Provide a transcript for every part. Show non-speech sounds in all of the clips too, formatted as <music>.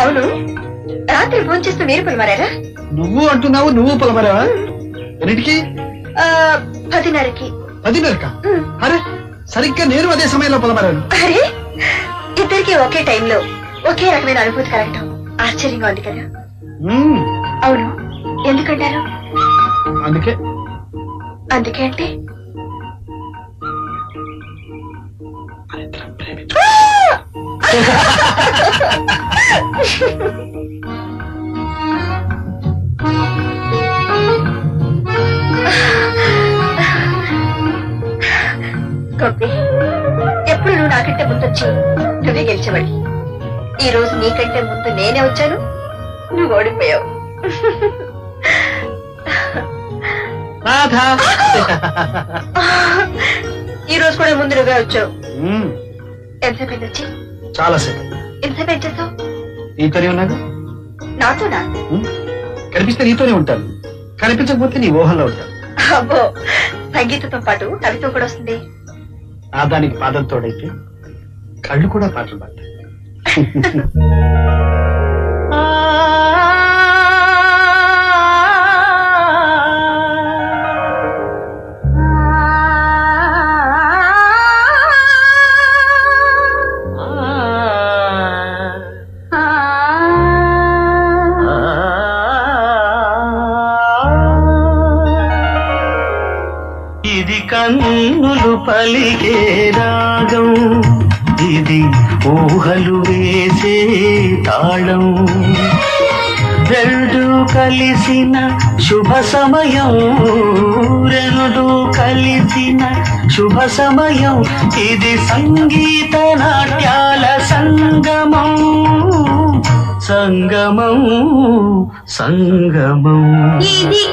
అవును. రాత్రి ఫోన్ చేస్తూ మీరు పొలమారా నువ్వు అంటున్నావు నువ్వు పొలమరావా? ఎన్నిటికి? పదిన్నరకి. పదిన్నరక. అరే సరిగ్గా నేను అదే సమయంలో పొలమరాను. అరే ఇద్దరికి ఒకే టైంలో ఒకే రకమైన అనుభూతి కలగటం ఆశ్చర్యంగా ఉంది కదా. అవును. ఎందుకంటారు? అందుకే. అందుకే అంటే? గోపి ఎప్పుడు నువ్వు నాకంటే ముందొచ్చి నువ్వే గెలిచేవాడి ఈ రోజు నీకంటే ముందు నేనే వచ్చాను నువ్వు ఓడిపోయావు. ఈ రోజు కూడా ముందు నువ్వే వచ్చావు. ఎంతసేపు వచ్చి? చాలా సేపు. ఎంతసేపు ఏం చేస్తావు? నీతోనే. కనిపిస్తే నీతోనే ఉంటాను. కనిపించకపోతే నీ ఊహల్లో ఉంటాను. అబ్బో సంగీతంతో పాటు కవిత్వం కూడా వస్తుంది. ఆ దానికి పాదం తోడైతే కళ్ళు కూడా పాటలు పాడతాయి. <laughs> కన్నులు పలికే రాగం. ఇది ఊహలు వేసే తాళం. రెండు కలిసిన శుభ సమయం రెండు కలిసిన శుభ సమయం. ఇది సంగీత నాట్యాల సంగమం. సంగమం సంగమం. ఇది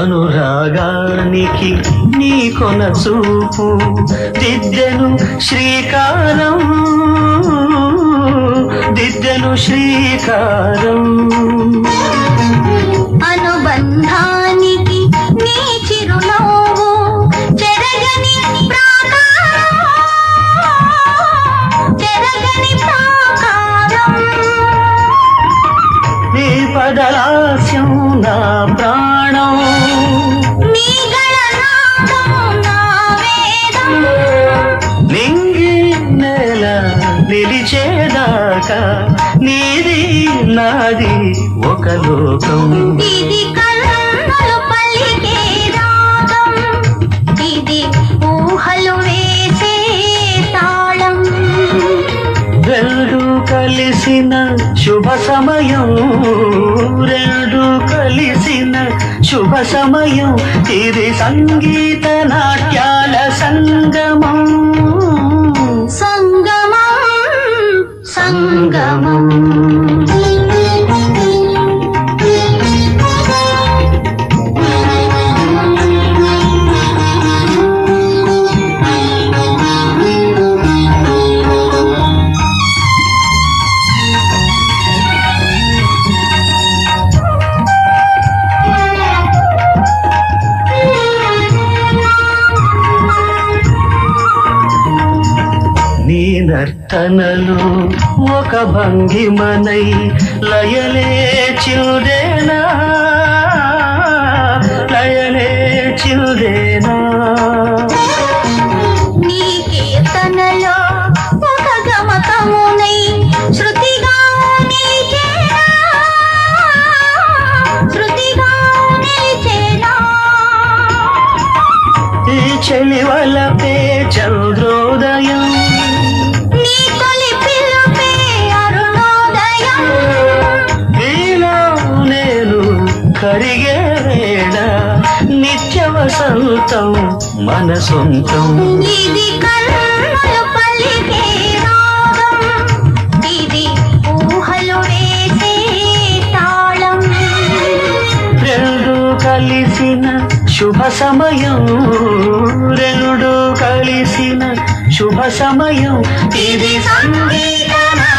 అనురాగానికి నీ కొన చూపు దిద్దెను శ్రీకారం దిద్దెను శ్రీకారం. లోకం ఇది కన్నులు పలికే రాగం. ఇది ఊహలు వేసే తాళం. రెండు కలిసిన శుభ సమయం రెండు కలిసిన శుభ సమయం. ఇది సంగీత నాట్యాల సంగమం నీ నర్తనలు ఒక భంగిమనై లయలే చిల్దేనా లయలే చిల్దేనా నీ కీర్తనలో ఒక గమకమునై శృతిగా నిలిచేనా శృతిగా నిలిచేనా వసంతం మన సొంతం. ఇది కన్నులు పలికే రాగం ఇది ఊహలు వేసే తాళం. రెండు కలిసిన శుభ సమయం రెండు కలిసిన శుభ సమయం. ఇది సంగీతమా?